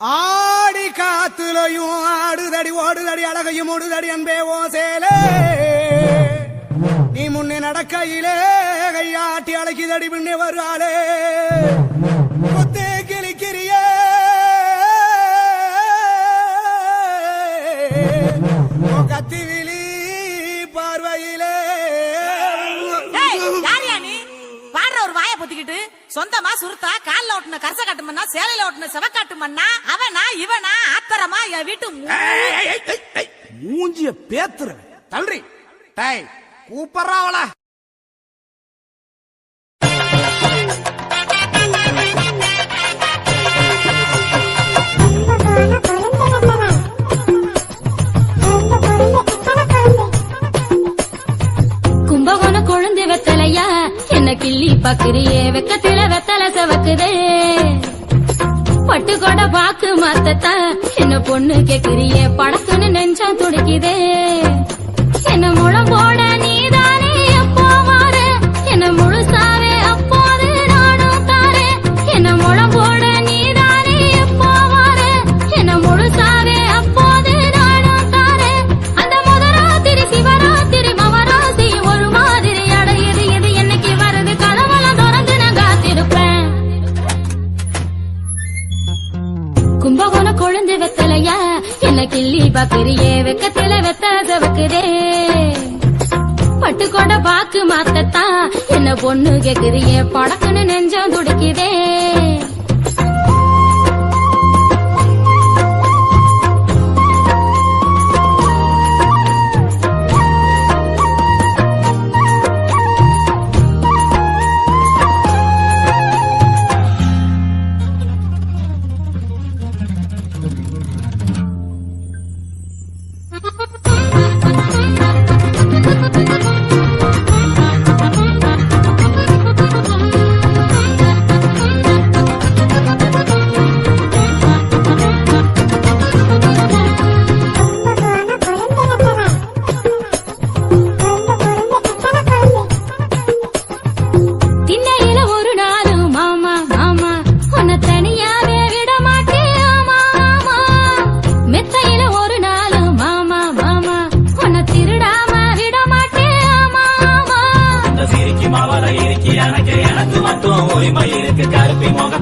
ஆடி காத்துலையும் ஆடுதடி ஓடுதடி அழகையும் ஓடுதடி அன்பே ஓ சேலே. நீ முன்னே நடக்கையிலே கையாட்டி அழைக்குதடி பின்னே வருவாளே கொத்தே கிளிக்கிறியே கத்தி விழி பார்வையிலே. நீ? பாடுற ஒரு வாயை பொத்திக்கிட்டு. சொந்தமா சுருத்தா கால்ல ஓட்டுன கரச காட்டு மண்ணா சேலையில ஓட்டுன செவக்காட்டு மண்ணா அவனா இவனா ஆத்தரமா என் வீட்டு மூஞ்சிய பேத்துற தள்ளுறி. டேய் கூப்பிடுறாவளா கும்பகோணம் கொழுந்து வெத்தலையா? என்ன கிள்ளி பாக்குறியே வெக்கத்தில? பாக்குதே பட்டு கொட பாக்கு மாத்தத்தா என்ன பொண்ணு கேக்குறியே படக்குன்னு நெஞ்சா துடிக்குதே. என்ன முழம் போட பாக்குறியே வெக்கத்தில வெத்த செவக்குதே பட்டு கொட பாக்கு மாத்தத்தான் என்ன பொண்ணு கேக்குறியே படக்குன்னு நெஞ்சம் துடிக்க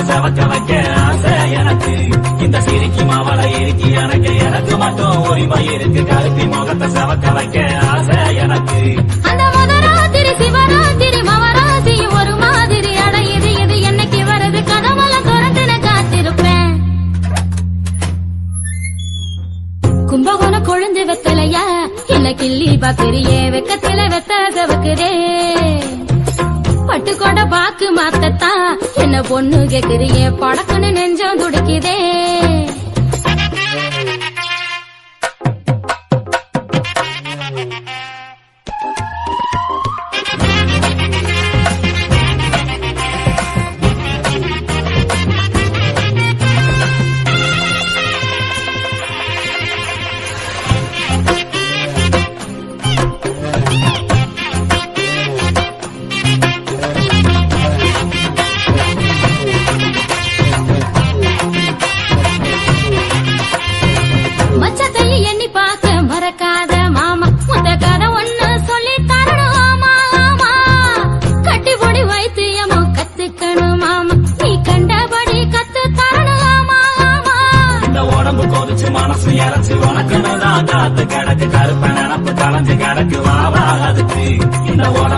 கருப்பி செவக்க வைக்க ஆசை எனக்கு இந்த சிரிக்கு மாவர இருக்கு எனக்கு எனக்கு மட்டும் உரிமை இருக்கு கருப்பி முகத்தை செவக்க வைக்க ஆசை எனக்கு. பொண்ணு கேக்குறியே படக்குன்னு நெஞ்சம் துடிக்குதே.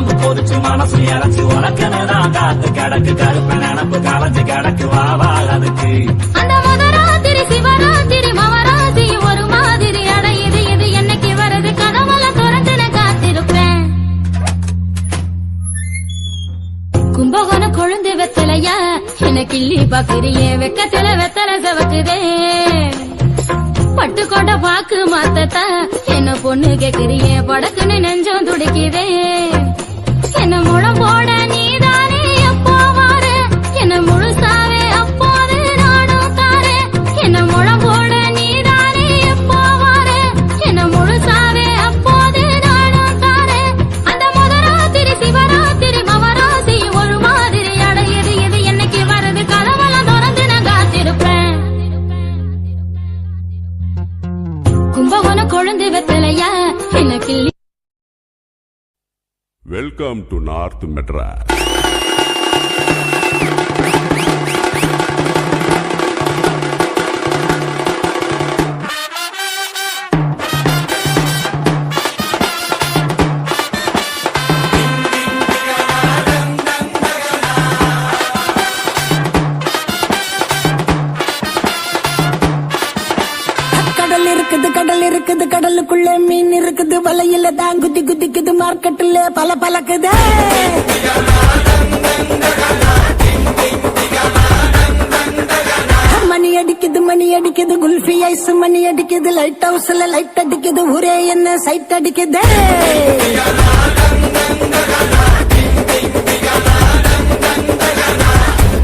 உடம்பு பொறிச்சு மனசு இறச்சு உனக்குன்னு காத்து கிடக்கு. கருப்பு நினப்பு கலைஞ்சு கிடக்கு. வாவா அதுக்கு. அந்த முதராத்திரி சிவராத்திரி மவராத்திரி ஒரு மாதிரி அடையுது. இது என்னைக்கு வருது? கதவெல்லாம் திறந்து காத்திருப்பேன். கும்பகோணம் கொழுந்து வெத்தலையா என்ன கிள்ளி பாக்குறியே வெக்கத்துல வெத்தலை சவக்குதே. பட்டு கொண்ட பாக்கு மாத்தத்தா என்ன பொண்ணு கேக்குறியே? படக்குன்னு நெஞ்சம் துடிக்குதே. என்ன వెల్కమ్ టు నార్త్ మెడ్రాస్. இருக்குது தான் குதி குதிக்குது மார்க்கெட்டுல பல பலக்குது மணி அடிக்குது மணி அடிக்குது குல்ஃபி ஐஸ் மணி அடிக்குது லைட் ஹவுஸ்ல லைட் அடிக்குது ஒரே என்ன சைட் அடிக்குது.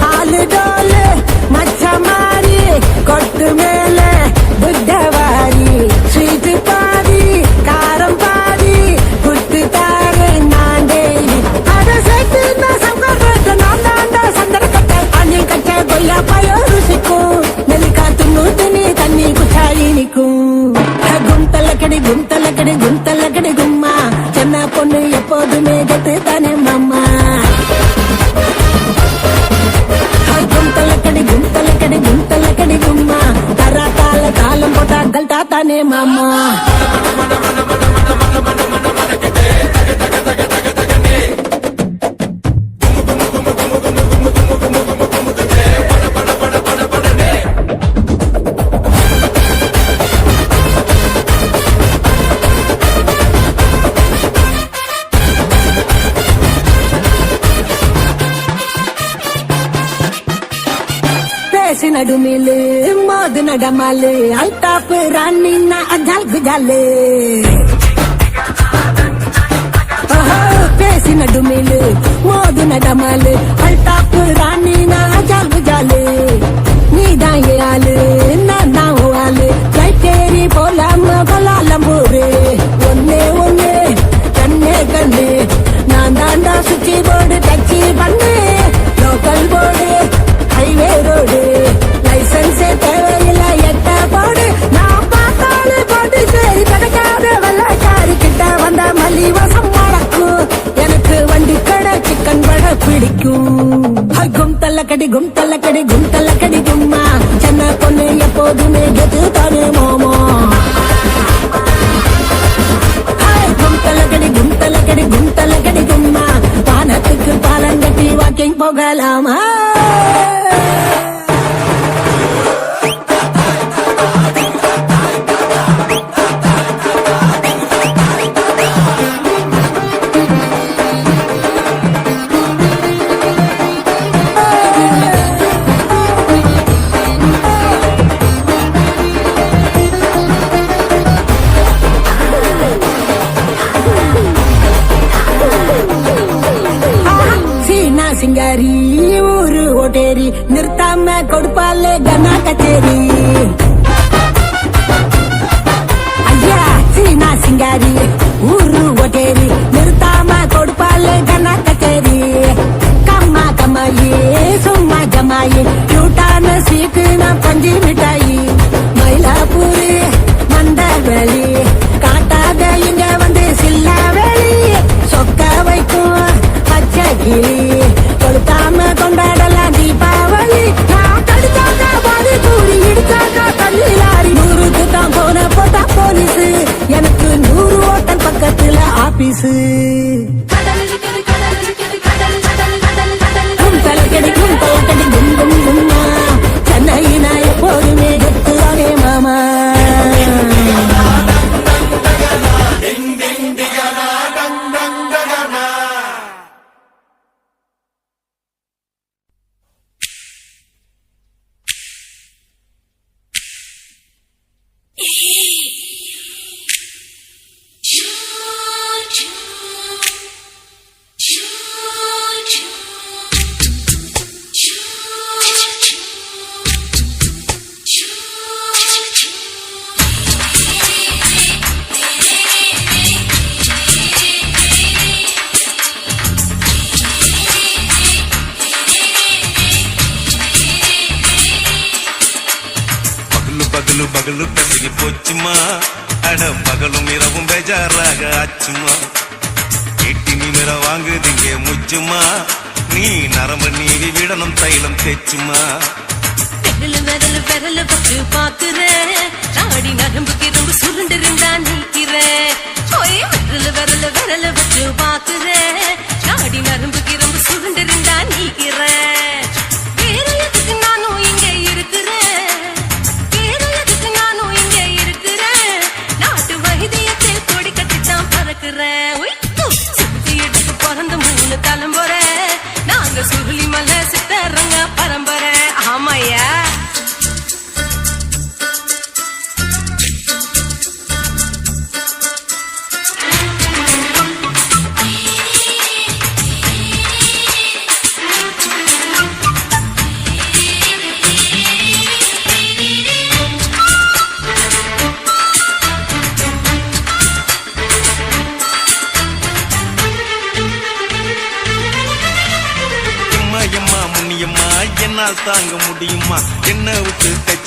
ஆளு டோலு மச்ச மாறி கொட்டு குந்தல கடி குந்தல கடி குந்தல கடி கும்மா சென்ன பொண்ணு எப்போதுமே கெட்டு தானே மாமா గుంతలకడి గుంతలకడి గుంతలకడి గుమ్మ తరాతాల తాళం పొట గల్టాతానే మామ மோது நடமாலு அல்தாப்பு ராணி அஜால் குஜாலு ஓஹோ, பேசி நடுமிலு மோது நடமாலு அல்தாப்பு ராணி அஜால் குஜாலு நீதான் ஏ ஆளு நான் தான் உன் ஆளு கைத்தேரி போலாம கொலாலம்பூரு ஒன்னே ஒன்னே கண்ணே கண்ணு நான் தான் தான் சுச்சி போர்டு டச்சி பண்ணு money good. see பகலு பகலு பகலு பசிக்கு போச்சுமா? அட பகலும் இரவும் பேஜாராக ஆச்சுமா? எட்டி நிமிர வாங்குதிங்க முச்சுமா? நீ நரம்பு நீவி விடணும் தைலம் தேச்சுமா விரல் விரல் விரல் வச்சு பாக்குறேன் நாடி நரம்புக்கு ரொம்ப சுருண்டிருந்தா நீக்கிறேன் ஓய் விரல் விரல் விரல் வச்சு பாக்குறேன் நாடி நரம்புக்கு ரொம்ப சுருண்டிருந்தா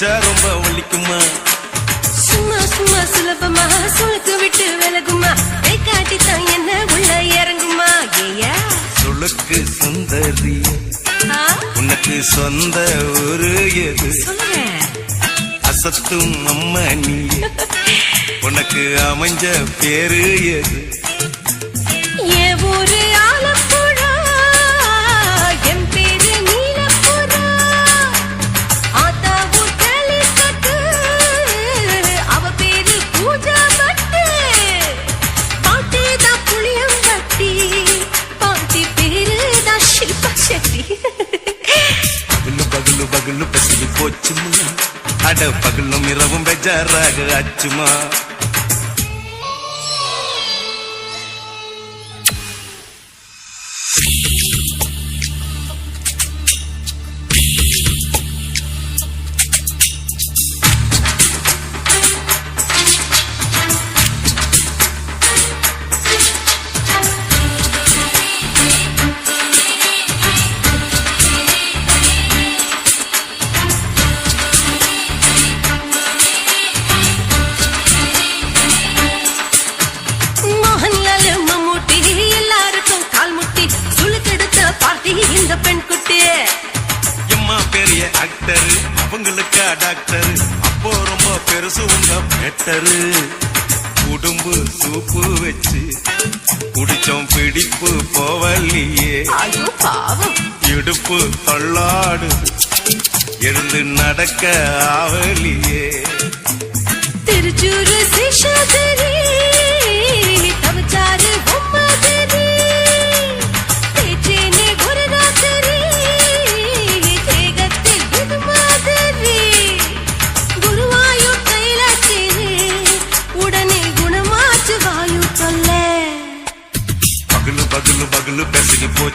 விட்டு தைச்சா ரொம்ப வலிக்குமா சும்மா சும்மா சுலபமா சுழுக்கு விட்டு விலகுமா? கை காட்டித்தான் என்ன உள்ள இறங்குமா? ஏயா சுளுக்கு சுந்தரி உனக்கு சொந்த ஊரு எது? அசத்தும் அம்மா நீ உனக்கு அமைஞ்ச பேரு எது? என் ஊரு ஆலப்புழா, பகலும் பசியில் போச்சுமா அட பகலும் இரவும் பெஜாராக ஆச்சுமா பெட்டரு உடம்பு சூப்பு வச்சு குடிச்சோம் பிடிப்பு போவல்லையே. இடுப்பு தள்ளாடு. எழுந்து நடக்க ஆவலியே. திருச்சூரு சேஷாதிரி தவச்சாரு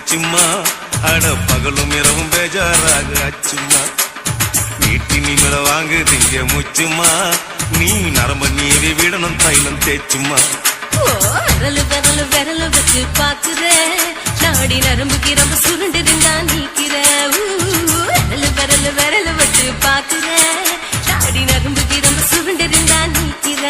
அச்சும்மா அட பகலும் இரவும் பேஜாராக ஆச்சுமா நீட்டி நிமிர வாங்கு திங்க முச்சுமா. நீ நரம்ப நீவி விடணும் தைலம் தேச்சுமா விரலு விரலு விரலு வச்சு பாக்குற நாடி நரம்பு ரொம்ப சுருண்டு இருந்தா நீக்கிற விரலு விரலு விரலு வச்சு பாக்குற நாடி நரம்பு ரொம்ப சுருண்டு இருந்தா நீக்கிற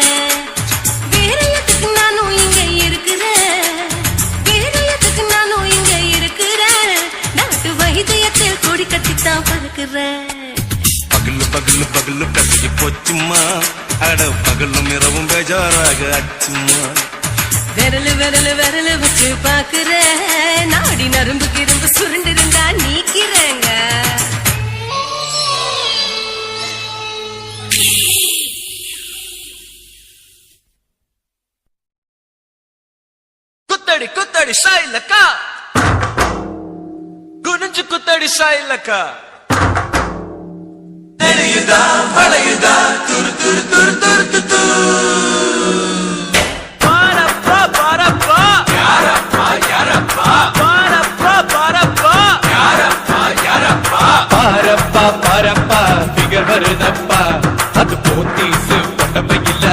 கொடி கட்டித்தான் பறக்கிறேன் பகலு பகலு பகலு பெசகி போச்சுமா அட பகலும் இரவும் பேஜாராக ஆச்சுமா விரலு விரலு விரலு வச்சு பாக்குற நாடி நரம்புக்கு ரொம்ப சுருண்டு இருந்தா நீக்கிறேங்க. குத்தடி குத்தடி ಮುಖಕ್ಕೆ ತಡಿಸಾ ಇಲ್ಲಕ್ಕ ನಡೆಯುದ ಹೊಳೆಯುದ ತುರು ತುರು ತುರು ತುರು ಪಾರಪ್ಪ ಪಾರಪ್ಪ ಯಾರಪ್ಪ ಯಾರಪ್ಪ ಪಾರಪ್ಪ ಪಾರಪ್ಪ ಯಾರಪ್ಪ ಯಾರಪ್ಪ ಪಾರಪ್ಪ பாரப்பா பிகர் வருதப்பா அது போத்தீசு கொண்டப்பையில்